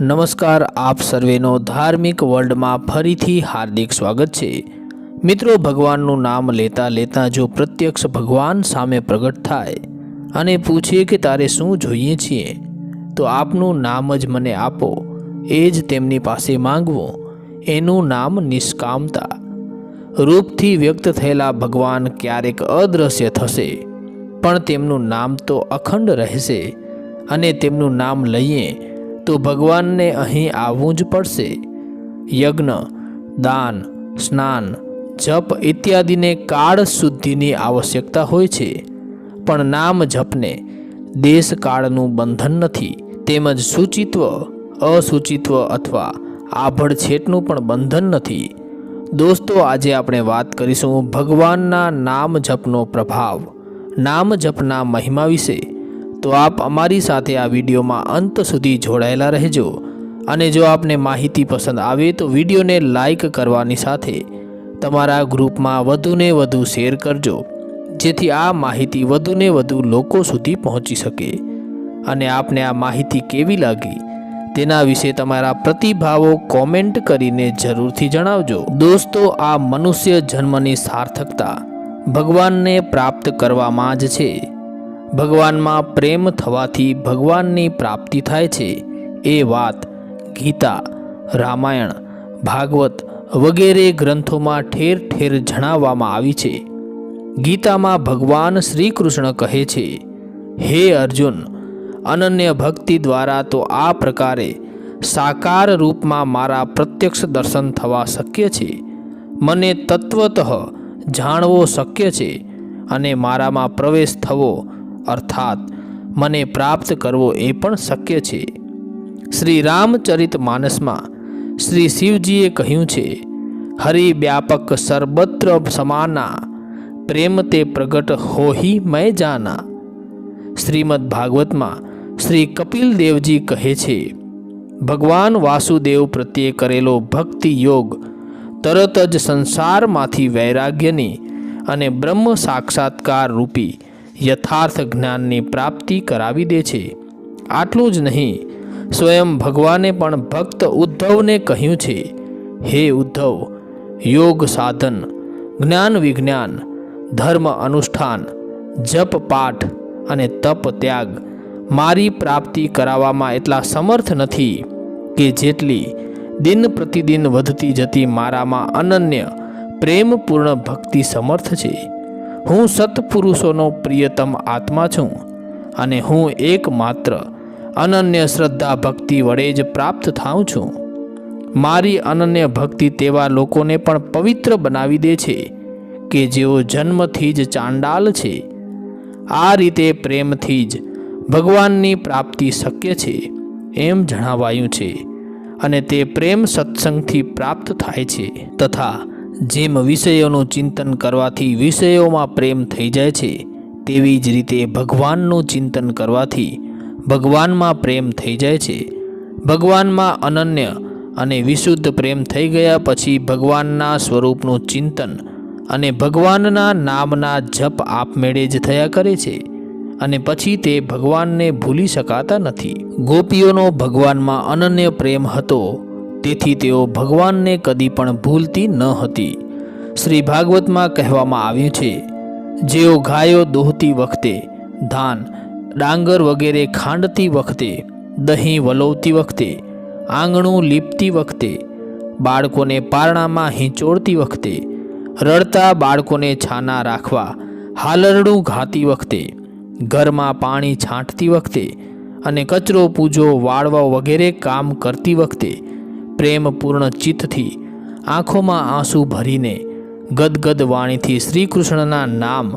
નમસ્કાર, આપ સર્વેનો ધાર્મિક વર્લ્ડમાં ફરીથી હાર્દિક સ્વાગત છે. મિત્રો, ભગવાનનું નામ લેતા લેતા જો પ્રત્યક્ષ ભગવાન સામે પ્રગટ થાય અને પૂછે કે તારે શું જોઈએ છીએ, તો આપનું નામ જ મને આપો, એ જ તેમની પાસે માંગવું, એનું નામ નિષ્કામતા. રૂપથી વ્યક્ત થયેલા ભગવાન ક્યારેક અદૃશ્ય થશે, પણ તેમનું નામ તો અખંડ રહેશે અને તેમનું નામ લઈએ તો ભગવાનને અહીં આવવું જ પડશે. યજ્ઞ, દાન, સ્નાન, જપ ઇત્યાદિને કાળ શુદ્ધિની આવશ્યકતા હોય છે. પણ નામ જપને દેશ કાળનું બંધન નથી. તેમજ સૂચિત્વ, અસૂચિત્વ અથવા આભડછેટનું પણ બંધન નથી. દોસ્તો, આજે આપણે વાત કરીશું ભગવાનના નામ જપનો પ્રભાવ. નામ જપના મહિમા વિશે. તો આપ અમારી સાથે આ વિડીયોમાં અંત સુધી જોડાયેલા રહેજો. અને જો આપને માહિતી પસંદ આવે તો વિડીયોને લાઈક કરવાની સાથે તમારા ગ્રુપમાં વધુને વધુ શેર કરજો, જેથી આ માહિતી વધુને વધુ લોકો સુધી પહોંચી શકે. અને આપને આ માહિતી કેવી લાગી, તેના વિશે તમારા પ્રતિભાવો કોમેન્ટ કરીને જરૂરથી જણાવજો. દોસ્તો, આ મનુષ્ય જન્મની સાર્થકતા ભગવાનને પ્રાપ્ત કરવામાં જ છે. ભગવાનમાં પ્રેમ થવાથી ભગવાનની પ્રાપ્તિ થાય છે. એ વાત ગીતા, રામાયણ, ભાગવત વગેરે ગ્રંથોમાં ઠેર ઠેર જણાવવામાં આવી છે. ગીતામાં ભગવાન શ્રી કૃષ્ણ કહે છે, હે અર્જુન, અનન્ય ભક્તિ દ્વારા તો આ પ્રકારે સાકાર રૂપમાં મારા પ્રત્યક્ષ દર્શન થવા શક્ય છે. મને તત્વતઃ જાણવો શક્ય છે અને મારામાં પ્રવેશ થવો અર્થાત, મને પ્રાપ્ત કરવો એ પણ શક્ય છે. શ્રી રામચરિત માનસમાં શ્રી શિવજીએ કહ્યું છે, હરિ વ્યાપક સર્વત્ર સમાના, પ્રેમ તે પ્રગટ હોહી મેં જાના. શ્રીમદ ભાગવતમાં શ્રી કપિલ દેવજી કહે છે, ભગવાન વાસુદેવ પ્રત્યે કરેલો ભક્તિ યોગ તરત જ સંસારમાંથી વૈરાગ્યની અને બ્રહ્મ સાક્ષાત્કાર રૂપી યથાર્થ જ્ઞાનની પ્રાપ્તિ કરાવી દે છે. આટલું જ નહીં, સ્વયં ભગવાને પણ ભક્ત ઉદ્ધવને કહ્યું છે, હે ઉદ્ધવ, યોગ સાધન, જ્ઞાન વિજ્ઞાન, ધર્મ અનુષ્ઠાન, જપ પાઠ અને તપ ત્યાગ મારી પ્રાપ્તિ કરાવવામાં એટલા સમર્થ નથી કે જેટલી દિન પ્રતિદિન વધતી જતી મારામાં અનન્ય પ્રેમપૂર્ણ ભક્તિ સમર્થ છે. હું સત્પુરુષોનો પ્રિયતમ આત્મા છું અને હું એકમાત્ર અનન્ય શ્રદ્ધા ભક્તિ વડે જ પ્રાપ્ત થાઉં છું. મારી અનન્ય ભક્તિ તેવા લોકોને પણ પવિત્ર બનાવી દે છે કે જેઓ જન્મથી જ ચાંડાલ છે. આ રીતે પ્રેમથી જ ભગવાનની પ્રાપ્તિ શક્ય છે એમ જણાવાયું છે અને તે પ્રેમ સત્સંગથી પ્રાપ્ત થાય છે તથા જેમ વિષયોનું ચિંતન કરવાથી વિષયોમાં પ્રેમ થઈ જાય છે, તેવી જ રીતે ભગવાનનું ચિંતન કરવાથી ભગવાનમાં પ્રેમ થઈ જાય છે. ભગવાનમાં અનન્ય અને વિશુદ્ધ પ્રેમ થઈ ગયા પછી ભગવાનના સ્વરૂપનું ચિંતન અને ભગવાનના નામના જપ આપમેળે જ થયા કરે છે અને પછી તે ભગવાનને ભૂલી શકાતા નથી. ગોપીઓનો ભગવાનમાં અનન્ય પ્રેમ હતો. તેથી તેઓ ભગવાનને કદી પણ ભૂલતી ન હતી. શ્રી ભાગવતમાં કહેવામાં આવ્યું છે, જેઓ ગાયો દોહતી વખતે, ધાન, ડાંગર વગેરે ખાંડતી વખતે, દહીં વલોવતી વખતે, આંગણું લીપતી વખતે, બાળકોને પારણામાં હિંચોળતી વખતે, રડતા બાળકોને છાના રાખવા, હાલરડું ઘાતી વખતે, ઘરમાં પાણી છાંટતી વખતે અને કચરો પૂજો વાળવા વગેરે કામ કરતી વખતે પ્રેમપૂર્ણ ચિત્તથી આંખોમાં આંસુ ભરીને ગદગદ વાણીથી શ્રી કૃષ્ણના નામ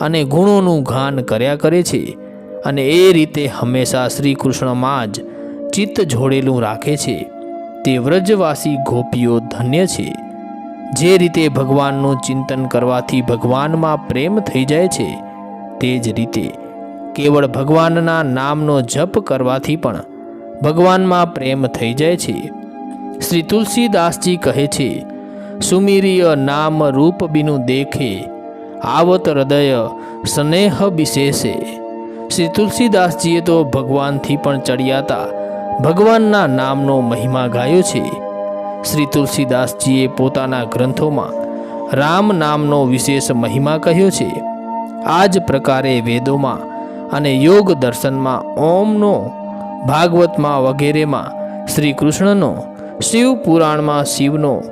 અને ગુણોનું ગાન કર્યા કરે છે અને એ રીતે હંમેશા શ્રી કૃષ્ણમાં જ ચિત્ત જોડેલું રાખે છે. તે વ્રજવાસી ગોપીઓ ધન્ય છે. જે રીતે ભગવાનનું ચિંતન કરવાથી ભગવાનમાં પ્રેમ થઈ જાય છે, તે જ રીતે કેવળ ભગવાનના નામનો જપ કરવાથી પણ ભગવાનમાં પ્રેમ થઈ જાય છે. શ્રી તુલસીદાસજી કહે છે, સુમીરીય નામ રૂપ બીનું દેખે, આવત હૃદય સ્નેહ વિશેષે. શ્રી તુલસીદાસજીએ તો ભગવાનથી પણ ચડિયાતા ભગવાનના નામનો મહિમા ગાયો છે. શ્રી તુલસીદાસજીએ પોતાના ગ્રંથોમાં રામ નામનો વિશેષ મહિમા કહ્યો છે. આ જ પ્રકારે વેદોમાં અને યોગ દર્શનમાં ઓમનો, ભાગવતમાં વગેરેમાં શ્રી કૃષ્ણનો શિવ પુરાણમાં શિવનો,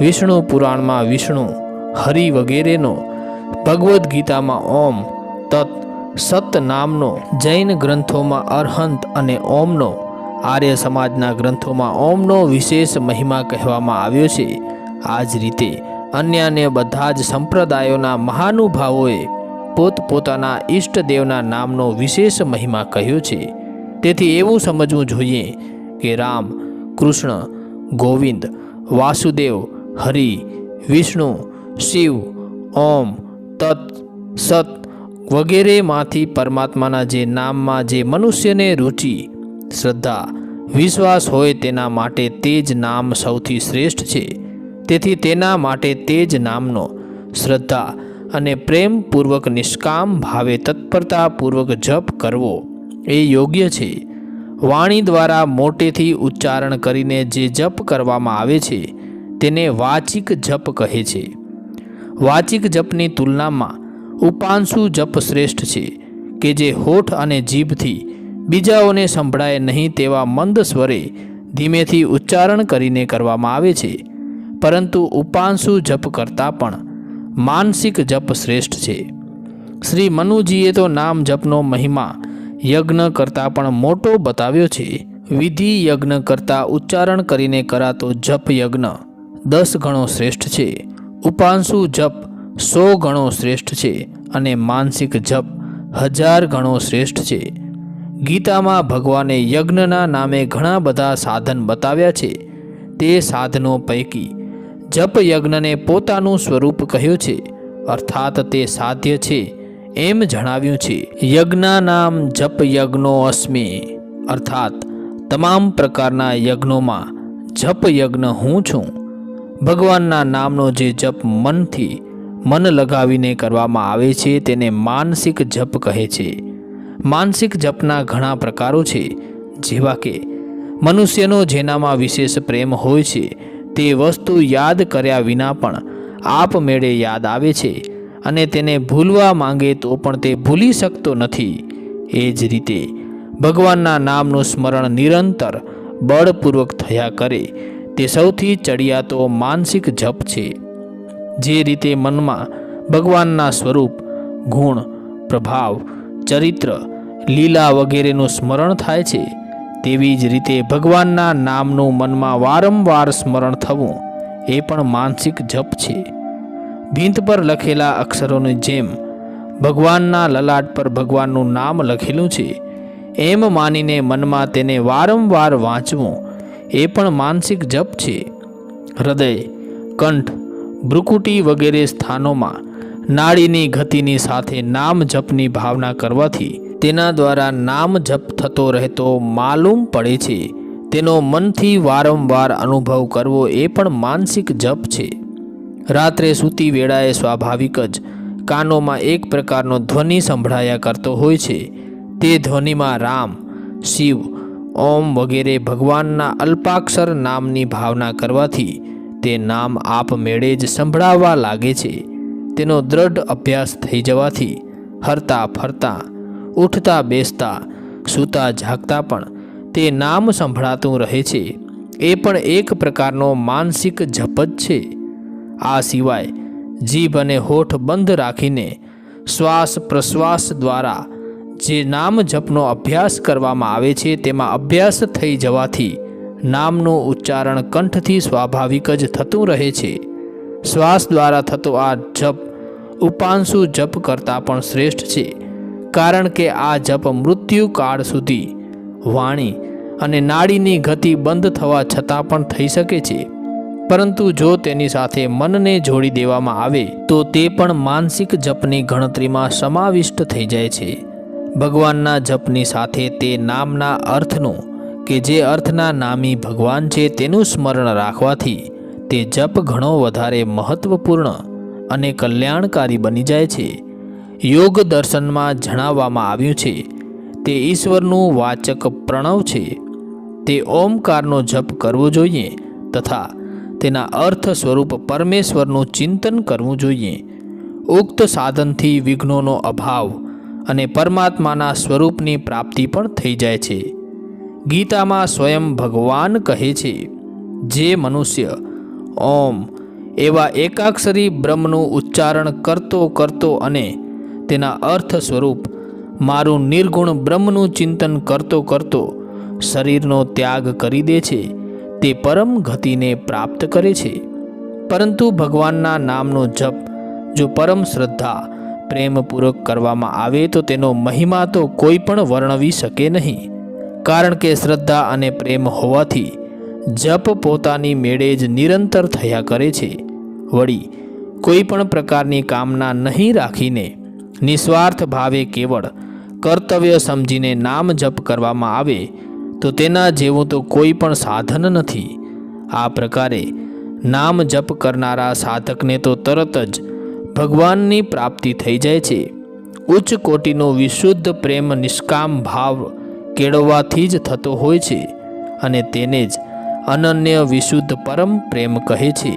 વિષ્ણુ પુરાણમાં વિષ્ણુ, હરિ વગેરેનો, ભગવદ્ ગીતામાં ઓમ, તત, સત નામનો, જૈન ગ્રંથોમાં અરહંત અને ઓમનો, આર્ય સમાજના ગ્રંથોમાં ઓમનો વિશેષ મહિમા કહેવામાં આવ્યો છે. આ જ રીતે અન્ય અન્ય બધા જ સંપ્રદાયોના મહાનુભાવોએ પોતપોતાના ઈષ્ટદેવના નામનો વિશેષ મહિમા કહ્યો છે. તેથી એવું સમજવું જોઈએ કે રામ, કૃષ્ણ ગોવિંદ, વાસુદેવ, હરિ, વિષ્ણુ, શિવ, ઓમ, તત, સત વગેરેમાંથી પરમાત્માના જે નામમાં જે મનુષ્યને રુચિ, શ્રદ્ધા, વિશ્વાસ હોય તેના માટે તે જ નામ સૌથી શ્રેષ્ઠ છે. તેથી તેના માટે તે જ નામનો શ્રદ્ધા અને પ્રેમપૂર્વક નિષ્કામ ભાવે તત્પરતાપૂર્વક જપ કરવો એ યોગ્ય છે. વાણી દ્વારા મોટેથી ઉચ્ચારણ કરીને જે જપ કરવામાં આવે છે, તેને વાચિક જપ કહે છે. વાચિક જપની તુલનામાં ઉપાંશુ જપ શ્રેષ્ઠ છે, કે જે હોઠ અને જીભથી બીજાઓને સંભળાય નહીં તેવા મંદ સ્વરે ધીમેથી ઉચ્ચારણ કરીને કરવામાં આવે છે. પરંતુ ઉપાંશુ જપ કરતાં પણ માનસિક જપ શ્રેષ્ઠ છે. શ્રી મનુજીએ તો નામ જપનો મહિમા યજ્ઞ કરતાં પણ મોટો બતાવ્યો છે. વિધિ યજ્ઞ કરતાં ઉચ્ચારણ કરીને કરાતો જપ યજ્ઞ દસ ગણો શ્રેષ્ઠ છે. ઉપાંશુ જપ સો ગણો શ્રેષ્ઠ છે અને માનસિક જપ હજાર ગણો શ્રેષ્ઠ છે. ગીતામાં ભગવાને યજ્ઞના નામે ઘણા બધા સાધન બતાવ્યા છે. તે સાધનો પૈકી જપ યજ્ઞને પોતાનું સ્વરૂપ કહ્યું છે. અર્થાત તે સાધ્ય છે. એમ જણાવ્યું છે યજ્ઞાનામ જપ યજ્ઞો અસ્મિ. અર્થાત, તમામ પ્રકારના યજ્ઞોમાં જપ યજ્ઞ હું છું. ભગવાનના નામનો જે જપ મનથી મન લગાવીને કરવામાં આવે છે, તેને માનસિક જપ કહે છે. માનસિક જપના ઘણા પ્રકારો છે, જેવા કે, મનુષ્યનો જેનામાં વિશેષ પ્રેમ હોય છે, તે વસ્તુ યાદ કર્યા વિના પણ આપમેળે યાદ આવે છે. અને તેને ભૂલવા માંગે તો પણ તે ભૂલી શકતો નથી. એ જ રીતે ભગવાનના નામનું સ્મરણ નિરંતર, બળપૂર્વક થયા કરે. તે સૌથી ચડિયાતો માનસિક જપ છે. જે રીતે મનમાં ભગવાનના સ્વરૂપ, ગુણ, પ્રભાવ, ચરિત્ર, લીલા વગેરેનું સ્મરણ થાય છે, તેવી જ રીતે ભગવાનના નામનું મનમાં વારંવાર સ્મરણ થવું એ પણ માનસિક જપ છે. ભીંત પર લખેલા અક્ષરોની જેમ ભગવાનના લલાટ પર ભગવાનનું નામ લખેલું છે. એમ માનીને મનમાં તેને વારંવાર વાંચવું એ પણ માનસિક જપ છે. હૃદય, કંઠ, ભ્રુકુટી વગેરે સ્થાનોમાં નાડીની ગતિની સાથે નામ જપની ભાવના કરવાથી તેના દ્વારા નામ જપ થતો રહેતો માલુમ પડે છે. તેનો મનથી વારંવાર અનુભવ કરવો એ પણ માનસિક જપ છે. રાત્રે સૂતી વેળાએ સ્વાભાવિક જ કાનોમાં એક પ્રકારનો ધ્વનિ સંભળાયા કરતો હોય છે. તે ધ્વનિમાં રામ, શિવ, ઓમ વગેરે ભગવાનના અલ્પાક્ષર નામની ભાવના કરવાથી તે નામ આપમેળે જ સંભળાવવા લાગે છે. તેનો દ્રઢ અભ્યાસ થઈ જવાથી હરતા ફરતા, ઉઠતા બેસતા, સૂતા જાગતા પણ તે નામ સંભળાતું રહે છે. એ પણ એક પ્રકારનો માનસિક જપત છે. આ સિવાય જીભ અને હોઠ બંધ રાખીને શ્વાસ પ્રશ્વાસ દ્વારા જે નામ જપનો અભ્યાસ કરવામાં આવે છે, તેમાં અભ્યાસ થઈ જવાથી નામનું ઉચ્ચારણ કંઠથી સ્વાભાવિક જ થતું રહે છે. શ્વાસ દ્વારા થતો આ જપ ઉપાંશુ જપ કરતાં પણ શ્રેષ્ઠ છે, કારણ કે આ જપ મૃત્યુકાળ સુધી વાણી અને નાડીની ગતિ બંધ થવા છતાં પણ થઈ શકે છે. પરંતુ જો તેની સાથે મનને જોડી દેવામાં આવે, તો તે પણ માનસિક જપની ગણતરીમાં સમાવિષ્ટ થઈ જાય છે. ભગવાનના જપની સાથે તે નામના અર્થનું, કે જે અર્થના નામી ભગવાન છે તેનું સ્મરણ રાખવાથી, તે જપ ઘણો વધારે મહત્વપૂર્ણ અને કલ્યાણકારી બની જાય છે. યોગ દર્શનમાં જણાવવામાં આવ્યું છે, તે ઈશ્વરનું વાચક પ્રણવ છે. તે ઓમકારનો જપ કરવો જોઈએ તથા તેના અર્થ સ્વરૂપ પરમેશ્વરનું ચિંતન કરવું જોઈએ. ઉક્ત સાધનથી વિઘ્નોનો અભાવ અને પરમાત્માના સ્વરૂપની પ્રાપ્તિ પણ થઈ જાય છે. ગીતામાં સ્વયં ભગવાન કહે છે, જે મનુષ્ય ઓમ એવા એકાક્ષરી બ્રહ્મનું ઉચ્ચારણ કરતો કરતો અને તેના અર્થ સ્વરૂપ મારું નિર્ગુણ બ્રહ્મનું ચિંતન કરતો કરતો શરીરનો ત્યાગ કરી દે છે. તે પરમ ગતિને પ્રાપ્ત કરે છે. પરંતુ ભગવાનના નામનો જપ જો પરમ શ્રદ્ધા, પ્રેમપૂર્વક કરવામાં આવે તો તેનો મહિમા તો કોઈ પણ વર્ણવી શકે નહીં. કારણ કે શ્રદ્ધા અને પ્રેમ હોવાથી જપ પોતાની મેળે જ નિરંતર થયા કરે છે. વળી, કોઈ પણ પ્રકારની કામના નહીં રાખીને નિસ્વાર્થ ભાવે કેવળ કર્તવ્ય સમજીને નામ જપ કરવામાં આવે તો તેના જેવું તો કોઈ પણ સાધન નથી. આ પ્રકારે નામ જપ કરનારા સાધકને તો તરત જ ભગવાનની પ્રાપ્તિ થઈ જાય છે. ઉચ્ચ કોટીનો વિશુદ્ધ પ્રેમ નિષ્કામ ભાવ કેળવવાથી જ થતો હોય છે અને તેને જ અનન્ય વિશુદ્ધ પરમ પ્રેમ કહે છે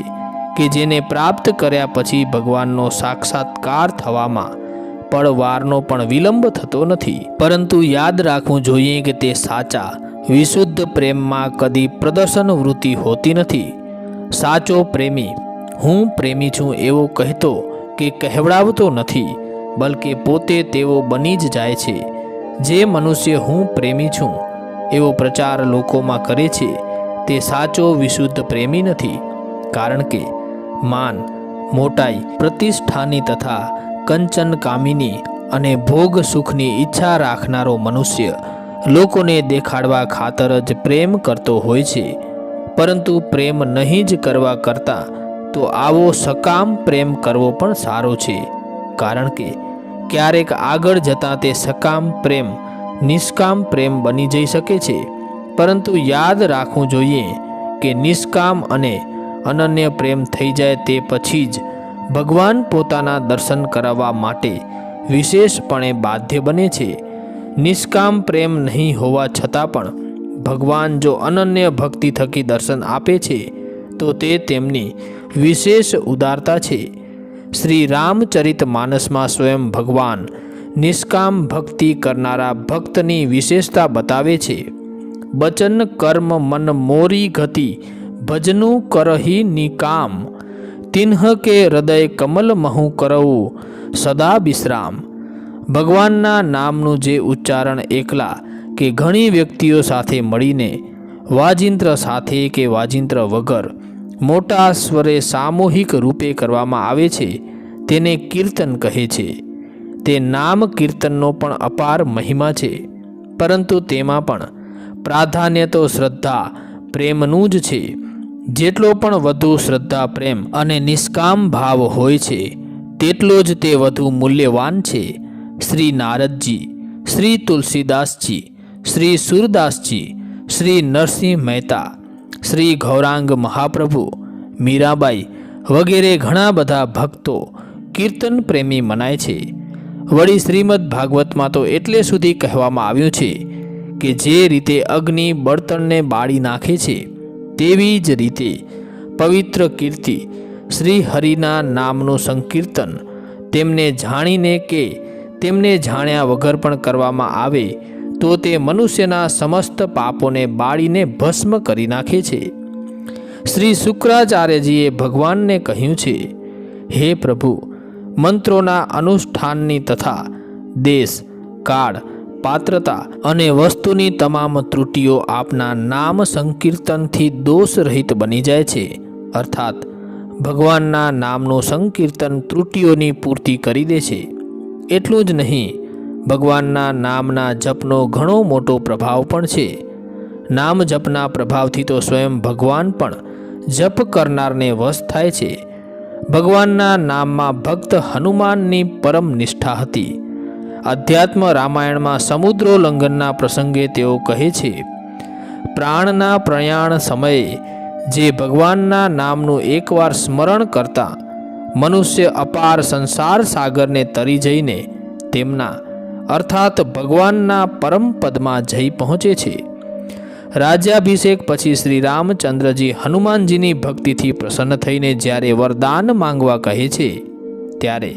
કે જેને પ્રાપ્ત કર્યા પછી ભગવાનનો સાક્ષાત્કાર થવામાં પળવારનો પણ વિલંબ થતો નથી. પરંતુ યાદ રાખવું જોઈએ કે તે સાચા વિશુદ્ધ પ્રેમમાં કદી પ્રદર્શન વૃત્તિ હોતી નથી. સાચો પ્રેમી, હું પ્રેમી છું એવો કહેતો કે કહેવડાવતો નથી, બલકે પોતે તેવો બની જ જાય છે. જે મનુષ્ય હું પ્રેમી છું, એવો પ્રચાર લોકોમાં કરે છે, તે સાચો વિશુદ્ધ પ્રેમી નથી. કારણ કે, માન, મોટાઈ, પ્રતિષ્ઠાની તથા કંચન કામીની અને ભોગ સુખની ઈચ્છા રાખનારો મનુષ્ય લોકોને દેખાડવા ખાતર જ પ્રેમ કરતો હોય છે. પરંતુ પ્રેમ નહીં જ કરવા કરતાં તો આવો સકામ પ્રેમ કરવો પણ સારો છે. કારણ કે ક્યારેક આગળ જતાં તે સકામ પ્રેમ, નિષ્કામ પ્રેમ બની જઈ શકે છે. પરંતુ યાદ રાખવું જોઈએ કે નિષ્કામ અને અનન્ય પ્રેમ થઈ જાય તે પછી જ ભગવાન પોતાના દર્શન કરાવવા માટે વિશેષપણે બાધ્ય બને છે. નિષ્કામ પ્રેમ નહીં હોવા છતાં પણ ભગવાન જો અનન્ય ભક્તિ થકી દર્શન આપે છે, તો તે તેમની વિશેષ ઉદારતા છે. શ્રી રામચરિત માનસમાં સ્વયં ભગવાન નિષ્કામ ભક્તિ કરનારા ભક્તની વિશેષતા બતાવે છે. બચન કર્મ મન મોરી ગતિ, ભજનું કરહી નિકામ. તિન્હ કે હૃદય કમલ મહુ કરવું, સદા વિશ્રામ. ભગવાનના નામનું જે ઉચ્ચારણ એકલા કે ઘણી વ્યક્તિઓ સાથે મળીને, વાજિંત્ર સાથે કે વાજિંત્ર વગર મોટા સ્વરે સામૂહિક રૂપે કરવામાં આવે છે, તેને કીર્તન કહે છે. તે નામ કીર્તનનો પણ અપાર મહિમા છે, પરંતુ તેમાં પણ પ્રાધાન્ય તો શ્રદ્ધા પ્રેમનું જ છે. જેટલો પણ વધુ શ્રદ્ધા, પ્રેમ અને નિષ્કામ ભાવ હોય છે, તેટલો જ તે વધુ મૂલ્યવાન છે. શ્રી નારદજી, શ્રી તુલસીદાસજી, શ્રી સુરદાસજી, શ્રી નરસિંહ મહેતા, શ્રી ગૌરાંગ મહાપ્રભુ, મીરાબાઈ વગેરે ઘણા બધા ભક્તો કીર્તન પ્રેમી મનાય છે. વળી શ્રીમદ ભાગવતમાં તો એટલે સુધી કહેવામાં આવ્યું છે કે જે રીતે અગ્નિ બળતણને બાળી નાખે છે, તેવી જ રીતે પવિત્ર કીર્તિ શ્રી હરિના નામનું સંકીર્તન તેમને જાણીને કે તેમને જાણ્યા વગર પણ કરવામાં આવે, તો તે મનુષ્યના સમસ્ત પાપોને બાળીને ભસ્મ કરી નાખે છે. શ્રી શુક્રાચાર્યજીએ ભગવાનને કહ્યું છે, હે પ્રભુ, મંત્રોના અનુષ્ઠાનની તથા દેશ, કાળ, પાત્રતા અને વસ્તુની તમામ ત્રુટિઓ આપના નામ સંકીર્તનથી દોષરહિત બની જાય છે. અર્થાત, ભગવાનના નામનું સંકીર્તન ત્રુટિઓની પૂર્તિ કરી દે છે. એટલું જ નહીં, ભગવાનના નામના જપનો ઘણો મોટો પ્રભાવ પણ છે. નામ જપના પ્રભાવથી તો સ્વયં ભગવાન પણ જપ કરનારને વશ થાય છે. ભગવાનના નામમાં ભક્ત હનુમાનની પરમ નિષ્ઠા હતી. અધ્યાત્મ રામાયણમાં સમુદ્રોલ્લંઘનના પ્રસંગે તેઓ કહે છે, પ્રાણના પ્રયાણ સમયે જે ભગવાનના નામનું એકવાર સ્મરણ કરતા મનુષ્ય અપાર સંસાર સાગરને તરી જઈને તેમના, અર્થાત ભગવાનના પરમ પદમાં જઈ પહોંચે છે. રાજ્યાભિષેક પછી શ્રી રામચંદ્રજી હનુમાનજીની ભક્તિથી પ્રસન્ન થઈને જ્યારે વરદાન માંગવા કહે છે, ત્યારે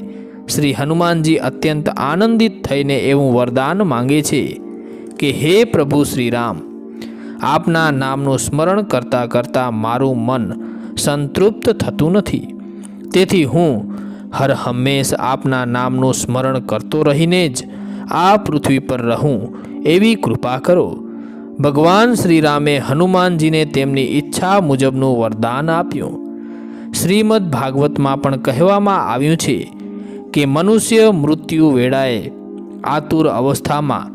શ્રી હનુમાનજી અત્યંત આનંદિત થઈને એવું વરદાન માંગે છે કે, હે પ્રભુ શ્રી રામ, આપના નામનું સ્મરણ કરતાં કરતાં મારું મન સંતૃપ્ત થતું નથી. તેથી હું હર હંમેશ આપના નામનું સ્મરણ કરતો રહીને જ આ પૃથ્વી પર રહું એવી કૃપા કરો. ભગવાન શ્રીરામે હનુમાનજીને તેમની ઈચ્છા મુજબનું વરદાન આપ્યું. શ્રીમદ ભાગવતમાં પણ કહેવામાં આવ્યું છે કે મનુષ્ય મૃત્યુ વેળાએ આતુર અવસ્થામાં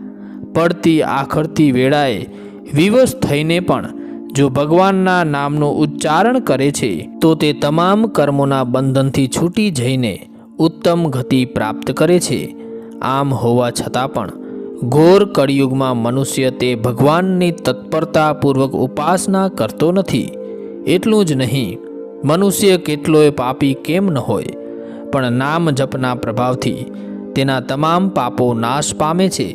પડતી આખરતી વેળાએ વિવશ થઈને પણ જો ભગવાનના નામનું ઉચ્ચારણ કરે છે, તો તે તમામ કર્મોના બંધનથી છૂટી જઈને ઉત્તમ ગતિ પ્રાપ્ત કરે છે. આમ હોવા છતાં પણ ઘોર કળિયુગમાં મનુષ્ય તે ભગવાનની તત્પરતાપૂર્વક ઉપાસના કરતો નથી. એટલું જ નહીં, મનુષ્ય કેટલોય પાપી કેમ ન હોય, પણ નામ જપના પ્રભાવથી તેના તમામ પાપો નાશ પામે છે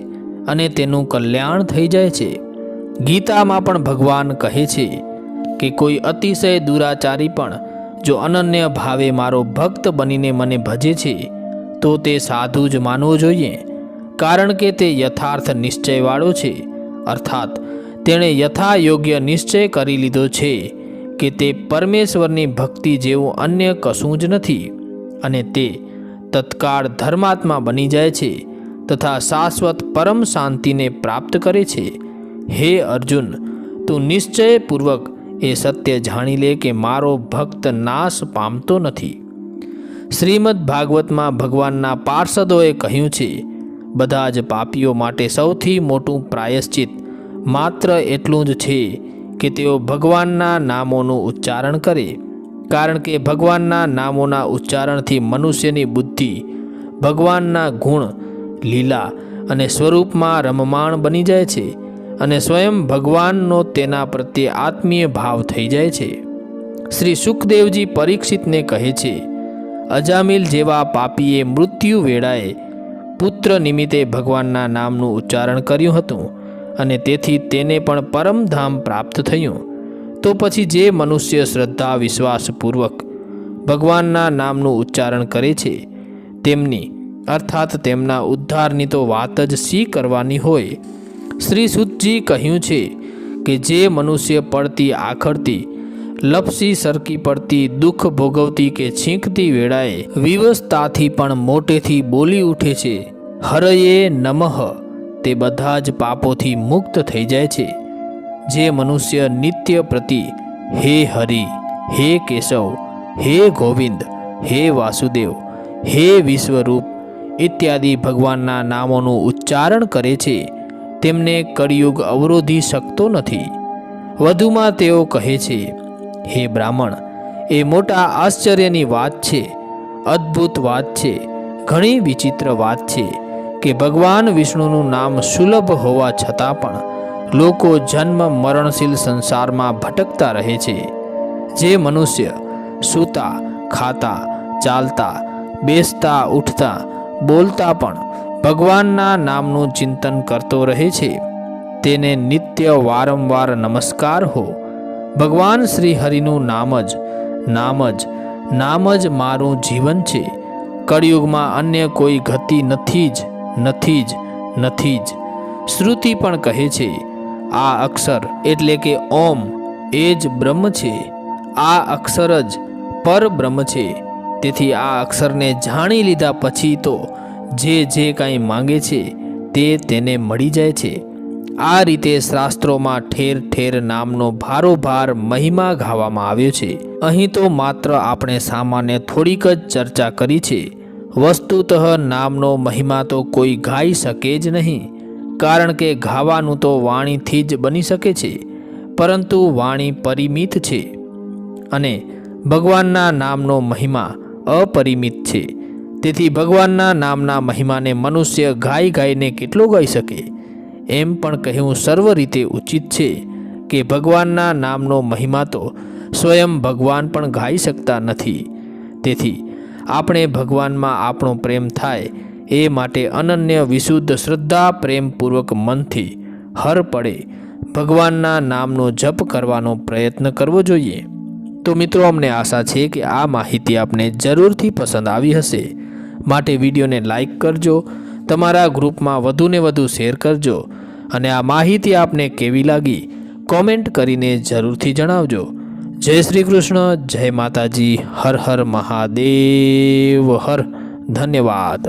અને તેનું કલ્યાણ થઈ જાય છે. ગીતામાં પણ ભગવાન કહે છે કે કોઈ અતિશય દુરાચારી પણ જો અનન્ય ભાવે મારો ભક્ત બનીને મને ભજે છે, તો તે સાધુ જ માનવો જોઈએ, કારણ કે તે યથાર્થ નિશ્ચયવાળો છે. અર્થાત, તેણે યથા યોગ્ય નિશ્ચય કરી લીધો છે કે તે પરમેશ્વરની ભક્તિ જેવું અન્ય કશું જ નથી અને તે તત્કાળ ધર્માત્મા બની જાય છે તથા શાશ્વત પરમ શાંતિને પ્રાપ્ત કરે છે. હે અર્જુન, તું નિશ્ચયપૂર્વક એ સત્ય જાણી લે કે મારો ભક્ત નાશ પામતો નથી. શ્રીમદ ભાગવતમાં ભગવાનના પાર્ષદોએ કહ્યું છે, બધા જ પાપીઓ માટે સૌથી મોટું પ્રાયશ્ચિત માત્ર એટલું જ છે કે તેઓ ભગવાનના નામોનું ઉચ્ચારણ કરે. કારણ કે ભગવાનના નામોના ઉચ્ચારણથી મનુષ્યની બુદ્ધિ ભગવાનના ગુણ, લીલા અને સ્વરૂપમાં રમમાણ બની જાય છે. અને સ્વયં ભગવાનનો તેના પ્રત્યે આત્મીય ભાવ થઈ જાય છે. શ્રી સુખદેવજી પરીક્ષિતને કહે છે, અજામિલ જેવા પાપીએ મૃત્યુ વેળાએ પુત્ર નિમિત્તે ભગવાનના નામનું ઉચ્ચારણ કર્યું હતું અને તેથી તેને પણ પરમધામ પ્રાપ્ત થયું. તો પછી જે મનુષ્ય શ્રદ્ધા વિશ્વાસપૂર્વક ભગવાનના નામનું ઉચ્ચારણ કરે છે, તેમની અર્થાત તેમના ઉદ્ધારની તો વાત જ સી કરવાની હોય? શ્રી સુતજી કહ્યું છે કે જે મનુષ્ય પડતી આખડતી, લપસી સરકી પડતી દુઃખ ભોગવતી કે છીંકતી વેળાએ વિવસ્તાથી પણ મોટેથી બોલી ઉઠે છે, હરયે નમઃ, તે બધા જ પાપોથી મુક્ત થઈ જાય છે. જે મનુષ્ય નિત્ય પ્રતિ, હે હરિ, હે કેશવ, હે ગોવિંદ, હે વાસુદેવ, હે વિશ્વરૂપ, ઇત્યાદિ ભગવાનના નામોનું ઉચ્ચારણ કરે છે. તેમને કળિયુગ અવરોધી શકતો નથી. વધુમાં તેઓ કહે છે, હે બ્રાહ્મણ, એ મોટા આશ્ચર્યની વાત છે, અદ્ભુત વાત છે, ઘણી વિચિત્ર વાત છે કે ભગવાન વિષ્ણુનું નામ સુલભ હોવા છતાં પણ લોકો જન્મ મરણશીલ સંસારમાં ભટકતા રહે છે. જે મનુષ્ય સૂતા, ખાતા, ચાલતા, બેસતા, ઉઠતા, બોલતા પણ ભગવાનના નામનું ચિંતન કરતો રહે છે. તેને નિત્ય વારંવાર નમસ્કાર હો. ભગવાન શ્રી હરિનું નામ જ નામ જ નામ જ મારું જીવન છે. કળિયુગમાં અન્ય કોઈ ગતિ નથી જ નથી જ નથી જ. શ્રુતિ પણ કહે છે, આ અક્ષર એટલે કે ઓમ એ જ બ્રહ્મ છે. આ અક્ષર જ પર બ્રહ્મ છે. તેથી આ અક્ષરને જાણી લીધા પછી તો જે જે કાંઈ માંગે છે, તે તેને મળી જાય છે. આ રીતે શાસ્ત્રોમાં ઠેર ઠેર નામનો ભારોભાર મહિમા ગાવામાં આવ્યો છે. અહીં તો માત્ર આપણે સામાન્ય થોડીક જ ચર્ચા કરી છે. વસ્તુતઃ નામનો મહિમા તો કોઈ ગાઈ શકે જ નહીં. કારણ કે ગાવાનું તો વાણીથી જ બની શકે છે. પરંતુ વાણી પરિમિત છે. અને ભગવાનના નામનો મહિમા અપરિમિત છે. તેથી ભગવાનના નામના મહિમાને મનુષ્ય ગાઈ ગાઈને કેટલો ગાઈ શકે? એમ પણ કહેવું સર્વ રીતે ઉચિત છે કે ભગવાનના નામનો મહિમા તો સ્વયં ભગવાન પણ ગાઈ શકતા નથી. તેથી આપણે ભગવાનમાં આપણો પ્રેમ થાય એ માટે અનન્ય વિશુદ્ધ શ્રદ્ધા પ્રેમપૂર્વક મનથી હર પડે ભગવાનના નામનો જપ કરવાનો પ્રયત્ન કરવો જોઈએ. તો મિત્રો, અમને આશા છે કે આ માહિતી આપને જરૂરથી પસંદ આવી હશે. માટે વિડીયોને લાઈક કરજો, તમારા ગ્રુપમાં વધુને વધુ શેર કરજો અને આ માહિતી આપને કેવી લાગી, કોમેન્ટ કરીને જરૂરથી જણાવજો. જય શ્રી કૃષ્ણ, જય માતાજી, હર હર મહાદેવ, હર. ધન્યવાદ.